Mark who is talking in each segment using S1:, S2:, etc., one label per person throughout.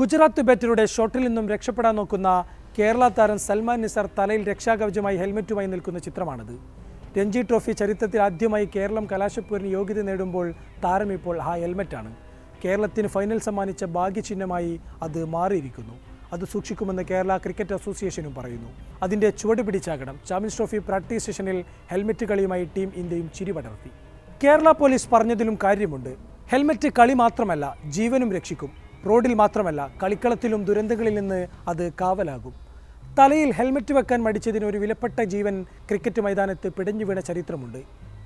S1: ഗുജറാത്ത് ബാറ്ററുടെ ഷോട്ടിൽ നിന്നും രക്ഷപ്പെടാൻ നോക്കുന്ന കേരള താരം സൽമാൻ നിസർ തലയിൽ രക്ഷാകവചമായി ഹെൽമറ്റുമായി നിൽക്കുന്ന ചിത്രമാണിത്. രഞ്ജി ട്രോഫി ചരിത്രത്തിൽ ആദ്യമായി കേരളം കലാശപ്പൂരിന് യോഗ്യത നേടുമ്പോൾ താരം ഇപ്പോൾ ആ ഹെൽമെറ്റാണ്. കേരളത്തിന് ഫൈനൽ സമ്മാനിച്ച ഭാഗ്യചിഹ്നമായി അത് മാറിയിരിക്കുന്നു. അത് സൂക്ഷിക്കുമെന്ന് കേരള ക്രിക്കറ്റ് അസോസിയേഷനും പറയുന്നു. അതിന്റെ ചുവട് പിടിച്ചാകണം. ചാമ്പ്യൻസ് ട്രോഫി പ്രാക്ടീസ് സെഷനിൽ ഹെൽമെറ്റ് കളിയുമായി ടീം ഇന്ത്യയും ചിരിപടർത്തി കേരള പോലീസ് പറഞ്ഞതിലും കാര്യമുണ്ട്. ഹെൽമെറ്റ് കളി മാത്രമല്ല ജീവനും രക്ഷിക്കും. റോഡിൽ മാത്രമല്ല കളിക്കളത്തിലും ദുരന്തങ്ങളിൽ നിന്ന് അത് കാവലാകും. തലയിൽ ഹെൽമറ്റ് വെക്കാൻ മടിച്ചതിന് ഒരു വിലപ്പെട്ട ജീവൻ ക്രിക്കറ്റ് മൈതാനത്ത് പിടഞ്ഞു വീണ ചരിത്രമുണ്ട്.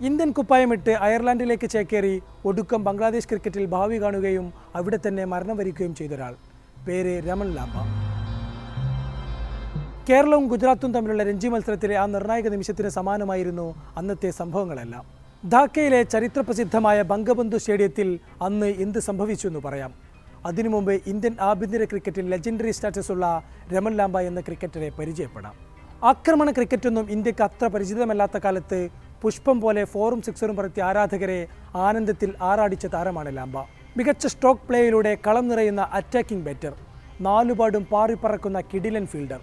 S1: ഇന്ത്യൻ കുപ്പായമിട്ട് അയർലാൻഡിലേക്ക് ചേക്കേറി ഒടുക്കം ബംഗ്ലാദേശ് ക്രിക്കറ്റിൽ ഭാവി കാണുകയും അവിടെ തന്നെ മരണം വരിക്കുകയും ചെയ്തൊരാൾ. പേര് രമൺ ലാബ. കേരളവും ഗുജറാത്തും തമ്മിലുള്ള രഞ്ജി മത്സരത്തിലെ ആ നിർണായക നിമിഷത്തിന് സമാനമായിരുന്നു അന്നത്തെ സംഭവങ്ങളെല്ലാം. ധാക്കയിലെ ചരിത്രപ്രസിദ്ധമായ ബംഗബന്ധു സ്റ്റേഡിയത്തിൽ അന്ന് എന്ത് സംഭവിച്ചു എന്ന് പറയാം. അതിനു മുമ്പ് ഇന്ത്യൻ ആഭ്യന്തര ക്രിക്കറ്റിൽ ലെജൻഡറി സ്റ്റാറ്റസ് ഉള്ള രമൺ ലാംബ എന്ന ക്രിക്കറ്ററെ പരിചയപ്പെടാം. ആക്രമണ ക്രിക്കറ്റൊന്നും ഇന്ത്യയ്ക്ക് അത്ര പരിചിതമല്ലാത്ത കാലത്ത് പുഷ്പം പോലെ ഫോറും സിക്സറും പറത്തിയ ആരാധകരെ ആനന്ദത്തിൽ ആറാടിച്ച താരമാണ് ലാംബ. മികച്ച സ്ട്രോക്ക് പ്ലേയിലൂടെ കളം നിറയുന്ന അറ്റാക്കിംഗ് ബാറ്റർ നാലുപാടും പാറിപ്പറക്കുന്ന കിഡിലൻ ഫീൽഡർ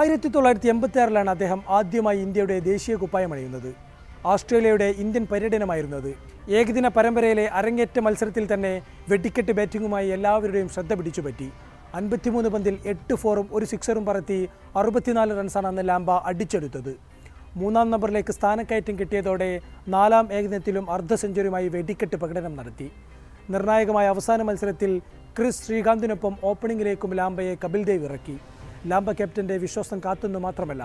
S1: ആയിരത്തി തൊള്ളായിരത്തി എൺപത്തി അദ്ദേഹം ആദ്യമായി ഇന്ത്യയുടെ ദേശീയ കുപ്പായം അണിയുന്നത്. ഓസ്ട്രേലിയയുടെ ഇന്ത്യൻ പര്യടനമായിരുന്നത്. ഏകദിന പരമ്പരയിലെ അരങ്ങേറ്റ മത്സരത്തിൽ തന്നെ വെടിക്കെട്ട് ബാറ്റിംഗുമായി എല്ലാവരുടെയും ശ്രദ്ധ പിടിച്ചുപറ്റി. അൻപത്തിമൂന്ന് പന്തിൽ എട്ട് ഫോറും ഒരു സിക്സറും പറത്തി അറുപത്തിനാല് റൺസാണ് അന്ന് ലാംബ അടിച്ചെടുത്തത്. മൂന്നാം നമ്പറിലേക്ക് സ്ഥാനക്കയറ്റം കിട്ടിയതോടെ നാലാം ഏകദിനത്തിലും അർദ്ധ സെഞ്ചുറിയുമായി വെടിക്കെട്ട് പ്രകടനം നടത്തി. നിർണായകമായ അവസാന മത്സരത്തിൽ ക്രിസ് ശ്രീകാന്തിനൊപ്പം ഓപ്പണിംഗിലേക്കും ലാംബയെ കപിൽ ദേവ് ഇറക്കി. ലാംബ ക്യാപ്റ്റന്റെ വിശ്വാസം കാത്തുന്നു മാത്രമല്ല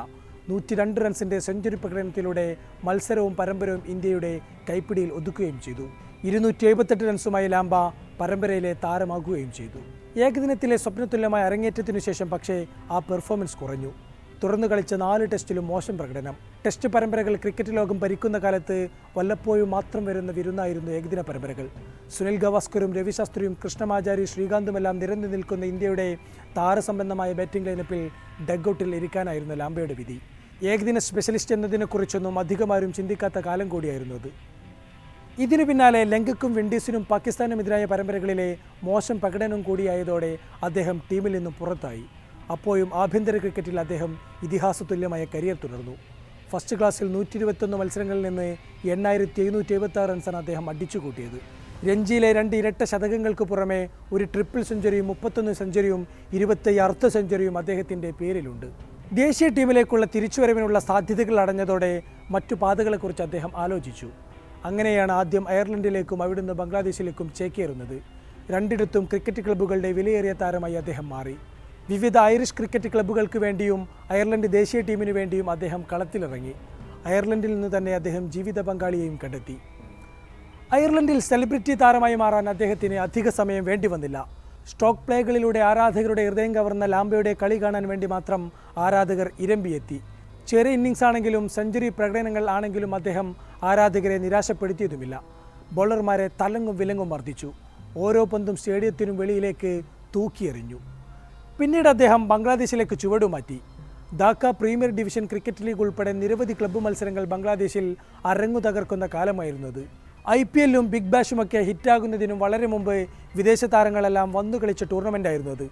S1: നൂറ്റി രണ്ട് റൺസിന്റെ സെഞ്ചുറി പ്രകടനത്തിലൂടെ മത്സരവും പരമ്പരയും ഇന്ത്യയുടെ കൈപ്പിടിയിൽ ഒതുക്കുകയും ചെയ്തു. ഇരുന്നൂറ്റി എഴുപത്തെട്ട് റൺസുമായി ലാംബ പരമ്പരയിലെ താരമാകുകയും ചെയ്തു. ഏകദിനത്തിലെ സ്വപ്നതുല്യമായ അരങ്ങേറ്റത്തിനു ശേഷം പക്ഷേ ആ പെർഫോമൻസ് കുറഞ്ഞു. തുറന്നു കളിച്ച നാല് ടെസ്റ്റിലും മോശം പ്രകടനം. ടെസ്റ്റ് പരമ്പരകൾ ക്രിക്കറ്റ് ലോകം ഭരിക്കുന്ന കാലത്ത് വല്ലപ്പോഴും മാത്രം വരുന്ന വിരുന്നായിരുന്നു ഏകദിന പരമ്പരകൾ. സുനിൽ ഗവാസ്കറും രവിശാസ്ത്രിയും കൃഷ്ണമാചാരി ശ്രീകാന്തുമെല്ലാം നിരന്നു നിൽക്കുന്ന ഇന്ത്യയുടെ താരസംബന്ധമായ ബാറ്റിംഗ് ലൈനപ്പിൽ ഡഗ്ഔട്ടിൽ ഇരിക്കാനായിരുന്നു ലാംബയുടെ വിധി. ഏകദിന സ്പെഷ്യലിസ്റ്റ് എന്നതിനെക്കുറിച്ചൊന്നും അധികമാരും ചിന്തിക്കാത്ത കാലം കൂടിയായിരുന്നു അത്. ഇതിനു പിന്നാലെ ലങ്കയ്ക്കും വിൻഡീസിനും പാകിസ്ഥാനുമെതിരായ പരമ്പരകളിലെ മോശം പ്രകടനം കൂടിയായതോടെ അദ്ദേഹം ടീമിൽ നിന്നും പുറത്തായി. അപ്പോഴും ആഭ്യന്തര ക്രിക്കറ്റിൽ അദ്ദേഹം ഇതിഹാസതുല്യമായ കരിയർ തുടർന്നു. ഫസ്റ്റ് ക്ലാസ്സിൽ നൂറ്റി ഇരുപത്തൊന്ന് മത്സരങ്ങളിൽ നിന്ന് എണ്ണായിരത്തി എഴുന്നൂറ്റി എഴുപത്തി ആറ് റൺസാണ് അദ്ദേഹം അടിച്ചുകൂട്ടിയത്. രഞ്ജിയിലെ രണ്ട് ഇരട്ട ശതകങ്ങൾക്ക് പുറമെ ഒരു ട്രിപ്പിൾ സെഞ്ചുറിയും മുപ്പത്തൊന്ന് സെഞ്ചുറിയും ഇരുപത്തി അർദ്ധ സെഞ്ചുറിയും അദ്ദേഹത്തിന്റെ പേരിലുണ്ട്. ദേശീയ ടീമിലേക്കുള്ള തിരിച്ചുവരവിനുള്ള സാധ്യതകൾ അടഞ്ഞതോടെ മറ്റു പാതകളെക്കുറിച്ച് അദ്ദേഹം ആലോചിച്ചു. അങ്ങനെയാണ് ആദ്യം അയർലൻഡിലേക്കും അവിടുന്ന് ബംഗ്ലാദേശിലേക്കും ചേക്കേറുന്നത്. രണ്ടിടത്തും ക്രിക്കറ്റ് ക്ലബ്ബുകളുടെ വിലയേറിയ താരമായി അദ്ദേഹം മാറി. വിവിധ ഐറിഷ് ക്രിക്കറ്റ് ക്ലബ്ബുകൾക്ക് വേണ്ടിയും അയർലൻഡ് ദേശീയ ടീമിനു വേണ്ടിയും അദ്ദേഹം കളത്തിലിറങ്ങി. അയർലൻഡിൽ നിന്ന് തന്നെ അദ്ദേഹം ജീവിത പങ്കാളിയെയും കണ്ടെത്തി. അയർലൻഡിൽ സെലിബ്രിറ്റി താരമായി മാറാൻ അദ്ദേഹത്തിന് അധിക സമയം വേണ്ടി വന്നില്ല. സ്ട്രോക്ക് പ്ലേകളിലൂടെ ആരാധകരുടെ ഹൃദയം കവർന്ന ലാംബയുടെ കളി കാണാൻ വേണ്ടി മാത്രം ആരാധകർ ഇരമ്പിയെത്തി. ചെറിയ ഇന്നിങ്സ് ആണെങ്കിലും സെഞ്ചുറി പ്രകടനങ്ങൾ ആണെങ്കിലും അദ്ദേഹം ആരാധകരെ നിരാശപ്പെടുത്തിയതുമില്ല. ബോളർമാരെ തലങ്ങും വിലങ്ങും വർദ്ധിച്ചു ഓരോ പന്തും സ്റ്റേഡിയത്തിനും വെളിയിലേക്ക് തൂക്കിയെറിഞ്ഞു. പിന്നീട് അദ്ദേഹം ബംഗ്ലാദേശിലേക്ക് ചുവടുമാറ്റി Dhaka premier division cricket league ഉൾപ്പെടെ നിരവധി ക്ലബ്ബ് മത്സരങ്ങൾ ബംഗ്ലാദേശിൽ അരങ്ങു തകർക്കുന്ന കാലമായിരുന്നത്. ഐ പി എല്ലും ബിഗ് ബാഷുമൊക്കെ ഹിറ്റാകുന്നതിനും വളരെ മുമ്പ് വിദേശ താരങ്ങളെല്ലാം വന്നു കളിച്ച ടൂർണമെന്റ് ആയിരുന്നു അത്.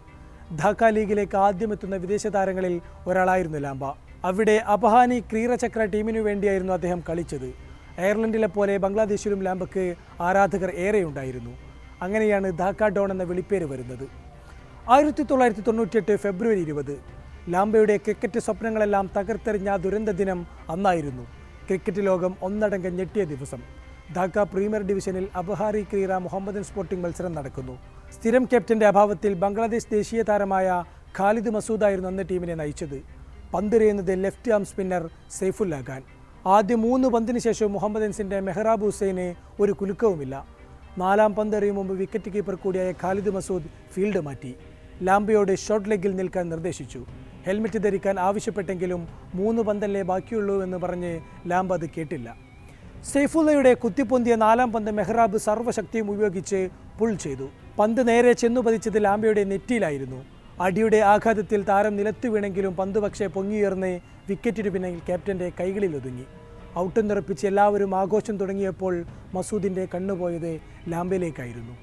S1: ധാക്ക ലീഗിലേക്ക് ആദ്യം എത്തുന്ന വിദേശ താരങ്ങളിൽ ഒരാളായിരുന്നു ലാംബ. അവിടെ അപഹാനി ക്രീറചക്ര ടീമിനു വേണ്ടിയായിരുന്നു അദ്ദേഹം കളിച്ചത്. അയർലൻഡിലെ പോലെ ബംഗ്ലാദേശിലും ലാംബക്ക് ആരാധകർ ഏറെയുണ്ടായിരുന്നു. അങ്ങനെയാണ് ധാക്ക ഡോൺ എന്ന വിളിപ്പേര് വരുന്നത്. ആയിരത്തി തൊള്ളായിരത്തി തൊണ്ണൂറ്റിയെട്ട് ഫെബ്രുവരി ഇരുപത് ലാംബയുടെ ക്രിക്കറ്റ് സ്വപ്നങ്ങളെല്ലാം തകർത്തെറിഞ്ഞ ദുരന്ത ദിനം അന്നായിരുന്നു. ക്രിക്കറ്റ് ലോകം ഒന്നടങ്കം ഞെട്ടിയ ദിവസം. ധാക്ക പ്രീമിയർ ഡിവിഷനിൽ അബഹാരി ക്രീറ മുഹമ്മദൻ സ്പോർട്ടിംഗ് മത്സരം നടക്കുന്നു. സ്ഥിരം ക്യാപ്റ്റന്റെ അഭാവത്തിൽ ബംഗ്ലാദേശ് ദേശീയ താരമായ ഖാലിദ് മസൂദ് മസൂദായിരുന്നു അന്ന് ടീമിനെ നയിച്ചത്. പന്തെറിയുന്നത് left arm spinner Saifullah Khan ആദ്യ മൂന്ന് പന്തിന് ശേഷം മുഹമ്മദൻസിന്റെ മെഹ്റാബ് ഹുസൈന് ഒരു കുലുക്കവുമില്ല. നാലാം പന്തെറിയും മുമ്പ് വിക്കറ്റ് കീപ്പർ കൂടിയായ ഖാലിദ് മസൂദ് ഫീൽഡ് മാറ്റി. ലാംബയോട് ഷോർട്ട് ലെഗിൽ നിൽക്കാൻ നിർദ്ദേശിച്ചു. ഹെൽമെറ്റ് ധരിക്കാൻ ആവശ്യപ്പെട്ടെങ്കിലും മൂന്ന് പന്തല്ലേ ബാക്കിയുള്ളൂ എന്ന് പറഞ്ഞ് ലാംബ അത് കേട്ടില്ല. സെയ്ഫുള്ളയുടെ കുത്തിപ്പൊന്തിയ നാലാം പന്ത് മെഹ്റാബ് സർവശക്തിയും ഉപയോഗിച്ച് പുൾ ചെയ്തു. പന്ത് നേരെ ചെന്നു പതിച്ചത് ലാംബയുടെ നെറ്റിയിലായിരുന്നു. അടിയുടെ ആഘാതത്തിൽ താരം നിലത്തു വീണെങ്കിലും പന്ത് പക്ഷേ പൊങ്ങിയുയർന്ന് വിക്കറ്റിന് പിന്നിൽ ക്യാപ്റ്റന്റെ കൈകളിൽ ഒതുങ്ങി ഔട്ട് നിറപ്പിച്ച് എല്ലാവരും ആഘോഷം തുടങ്ങിയപ്പോൾ മസൂദിന്റെ കണ്ണുപോയത് ലാംബയിലേക്കായിരുന്നു.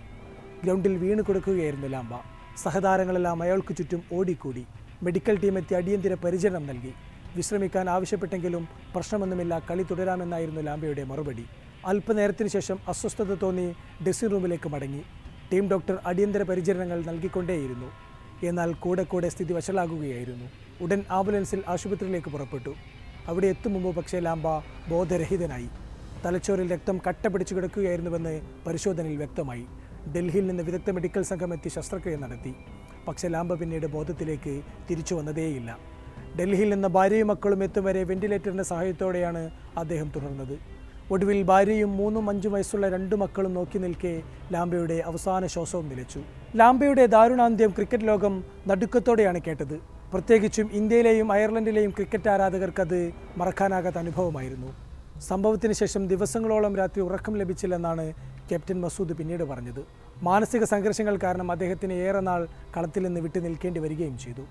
S1: ഗ്രൗണ്ടിൽ വീണ് കൊടുക്കുകയായിരുന്നു ലാംബ. സഹതാരങ്ങളെല്ലാം അയാൾക്ക് ചുറ്റും ഓടിക്കൂടി. മെഡിക്കൽ ടീം എത്തി അടിയന്തര പരിചരണം നൽകി. വിശ്രമിക്കാൻ ആവശ്യപ്പെട്ടെങ്കിലും പ്രശ്നമൊന്നുമില്ല കളി തുടരാമെന്നായിരുന്നു ലാംബയുടെ മറുപടി. അല്പനേരത്തിന് ശേഷം അസ്വസ്ഥത തോന്നി ഡ്രസ്സിംഗ് റൂമിലേക്ക് മടങ്ങി. ടീം ഡോക്ടർ അടിയന്തര പരിചരണങ്ങൾ നൽകിക്കൊണ്ടേയിരുന്നു. എന്നാൽ കൂടെ കൂടെ സ്ഥിതി വഷളാകുകയായിരുന്നു. ഉടൻ ആംബുലൻസിൽ ആശുപത്രിയിലേക്ക് പുറപ്പെട്ടു. അവിടെ എത്തും മുമ്പ് പക്ഷേ ലാംബ ബോധരഹിതനായി. തലച്ചോറിൽ രക്തം കട്ട പിടിച്ചു കിടക്കുകയായിരുന്നുവെന്ന് പരിശോധനയിൽ വ്യക്തമായി. ഡൽഹിയിൽ നിന്ന് വിദഗ്ധ മെഡിക്കൽ സംഘം എത്തി ശസ്ത്രക്രിയ നടത്തി. പക്ഷേ ലാംബ പിന്നീട് ബോധത്തിലേക്ക് തിരിച്ചു വന്നതേയില്ല. ഡൽഹിയിൽ നിന്ന് ഭാര്യയും മക്കളും എത്തും വരെ വെന്റിലേറ്ററിന്റെ സഹായത്തോടെയാണ് അദ്ദേഹം തുടർന്നത്. ഒടുവിൽ ഭാര്യയും മൂന്നും അഞ്ചും വയസ്സുള്ള രണ്ടു മക്കളും നോക്കി നിൽക്കെ ലാംബയുടെ അവസാന ശ്വാസവും നിലച്ചു ലാംബയുടെ ദാരുണാന്ത്യം ക്രിക്കറ്റ് ലോകം നടുക്കത്തോടെയാണ് കേട്ടത്. പ്രത്യേകിച്ചും ഇന്ത്യയിലെയും അയർലൻഡിലെയും ക്രിക്കറ്റ് ആരാധകർക്കത് മറക്കാനാകാത്ത അനുഭവമായിരുന്നു. സംഭവത്തിന് ശേഷം ദിവസങ്ങളോളം രാത്രി ഉറക്കം ലഭിച്ചില്ലെന്നാണ് ക്യാപ്റ്റൻ മസൂദ് പിന്നീട് പറഞ്ഞത്. മാനസിക സംഘർഷങ്ങൾ കാരണം അദ്ദേഹത്തിന് ഏറെ നാൾ കളത്തിൽ നിന്ന് വിട്ടു നിൽക്കേണ്ടി വരികയും ചെയ്തു.